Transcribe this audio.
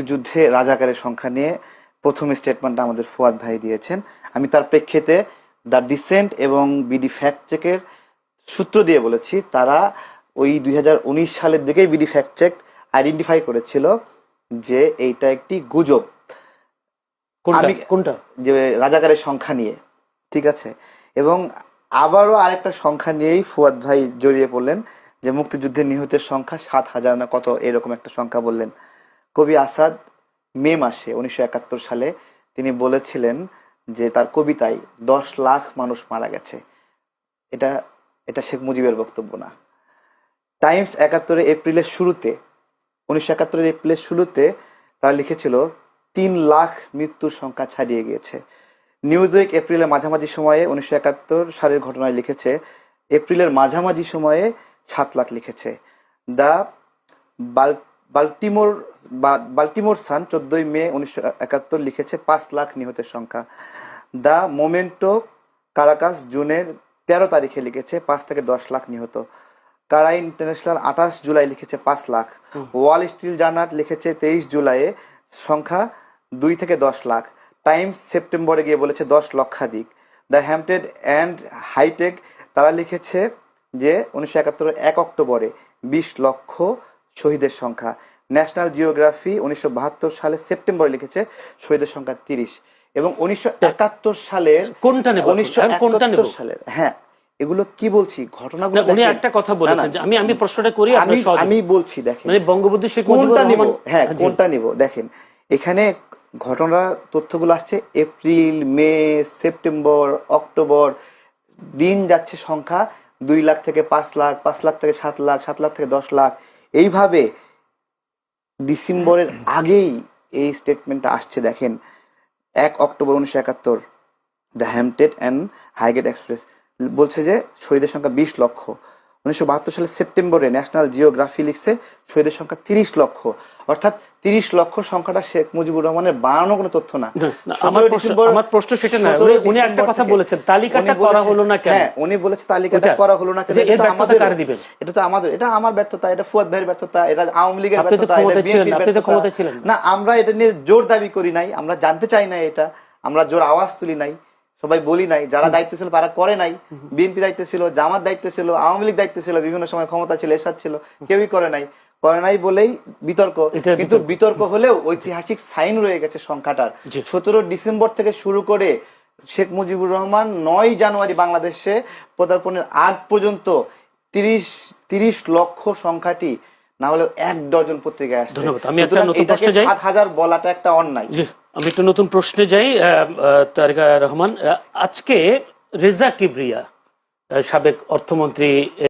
মুক্তিযুদ্ধে রাজাকারের সংখ্যা নিয়ে প্রথম স্টেটমেন্টটা আমাদের ফুয়াদ ভাই দিয়েছেন। আমি তার প্রেক্ষিতে দ্য ডিসেন্ট এবং বিডি ফ্যাক্ট চেকের সূত্র দিয়ে বলেছি তারা ওই দুই হাজার উনিশ সালের দিকেই বিডি ফ্যাক্ট চেক আইডেন্টিফাই করেছিল যে এইটা একটি গুজব। কোনটা? আমি- কোনটা? যে রাজাকারের সংখ্যা নিয়ে ঠিক আছে? এবং আবারও আরেকটা সংখ্যা নিয়েই ফুয়াদ ভাই জড়িয়ে পড়লেন যে মুক্তিযুদ্ধে নিহতের সংখ্যা সাত হাজার না কত এরকম একটা সংখ্যা বললেন। কবি আসাদ মে মাসে উনিশশো একাত্তর সালে তিনি বলেছিলেন যে তার কবিতায় দশ লাখ মানুষ মারা গেছে। এটা এটা শেখ মুজিবের বক্তব্য না। টাইমস একাত্তরে এপ্রিলের শুরুতে, উনিশশো একাত্তরের এপ্রিলের শুরুতে তারা লিখেছিল, তিন লাখ মৃত্যুর সংখ্যা ছাড়িয়ে গিয়েছে। নিউজ উইক এপ্রিলের মাঝামাঝি সময়ে উনিশশো একাত্তর সালের ঘটনায় লিখেছে, এপ্রিলের মাঝামাঝি সময়ে সাত লাখ লিখেছে। দ্য বাল বাল্টিমোর বা- বাল্টিমোর সান চোদ্দই মে উনিশশো একাত্তর লিখেছে পাঁচ লাখ নিহতের সংখ্যা। দ্য মোমেন্টো কারাকাস জুনের তেরো তারিখে লিখেছে পাঁচ থেকে দশ লাখ নিহত। কারা ইন্টারন্যাশনাল আঠাশ জুলাই লিখেছে পাঁচ লাখ। ওয়াল স্টিল জার্নাল লিখেছে তেইশ জুলাইয়ে সংখ্যা দুই থেকে দশ লাখ। টাইমস সেপ্টেম্বরে গিয়ে বলেছে দশ লক্ষাধিক। দ্য হ্যাম্পটেড অ্যান্ড হাইটেক তারা লিখেছে যে উনিশশো একাত্তরের এক অক্টোবরে বিশ লক্ষ শহীদের সংখ্যা। ন্যাশনাল জিওগ্রাফি উনিশশো বাহাত্তর সালে সেপ্টেম্বরে লিখেছে শহীদের সংখ্যা তিরিশ এবং উনিশশো একাত্তর সালের কোনটা নেব? উনিশশো কোনটা নেব? সালের হ্যাঁ এগুলো কি বলছি? ঘটনাগুলো উনি একটা কথা বলেছেন আমি আমি প্রশ্নটা করি আমি আমি বলছি দেখেন। মানে বঙ্গবন্ধু শেখ মুজিবুর কোনটা নিব? রহমান হ্যাঁ কোনটা নিব? দেখেন এখানে ঘটনা তথ্যগুলো আসছে এপ্রিল মে সেপ্টেম্বর অক্টোবর দিন যাচ্ছে সংখ্যা দুই লাখ থেকে পাঁচ লাখ পাঁচ লাখ থেকে সাত লাখ সাত লাখ থেকে দশ লাখ। এইভাবে ডিসেম্বরের আগেই এই স্টেটমেন্টটা আসছে, দেখেন, এক অক্টোবর উনিশশো একাত্তর, the Hampstead and Highgate Express, বলছে যে শহীদের সংখ্যা বিশ লক্ষ। উনিশশো সালের সেপ্টেম্বরে ন্যাশনাল জিওগ্রাফি লিখছে শহীদের সংখ্যা তিরিশ লক্ষ। অর্থাৎ তিরিশ লক্ষ সংখ্যাটা শেখ মুজিবুর রহমানের বানানো কোনো তথ্য না। না, না, 17 আমার প্রশ্ন সেটা না উনি- একটা কথা বলেছেন তালিকাটা করা হলো না কেন? হ্যাঁ উনি বলেছে তালিকাটা করা হলো না কেন? এটা দিবেন? এটা তো আমাদের এটা আমার ব্যর্থতা এটা ফুয়াদ ভাইয়ের ব্যর্থতা এটা আওয়ামী লীগের ব্যর্থতা এটা বিএনপির ব্যর্থতা। না। না আমরা এটা নিয়ে জোর দাবি করি নাই আমরা জানতে চাই না এটা আমরা জোর আওয়াজ তুলি নাই। সবাই বলি নাই যারা দায়িত্ব ছিল তারা করে নাই। বিএনপি দায়িত্ব ছিল জামাত দায়িত্ব ছিল আওয়ামী লীগ দায়িত্ব ছিল বিভিন্ন সময় ক্ষমতা ছিল এরশাদ ছিল কেউই করে নাই। করে নাই বলেই বিতর্ক। কিন্তু বিতর্ক। হলেও ঐতিহাসিক সাইন রয়ে গেছে সংখ্যাটার। সতেরো ডিসেম্বর থেকে শুরু করে শেখ মুজিবুর রহমান নয় জানুয়ারি বাংলাদেশে পদার্পণের আগ পর্যন্ত তিরিশ তিরিশ লক্ষ সংখ্যাটি না হলেও এক ডজন পত্রিকায় আসছে। ধন্যবাদ। আমি একটা নতুন প্রশ্নে যাই। সাত হাজার বলাটা একটা অন্যায়। আমি একটু নতুন প্রশ্নে যাই তারিকা রহমান। আজকে রেজা কিবরিয়া সাবেক অর্থমন্ত্রী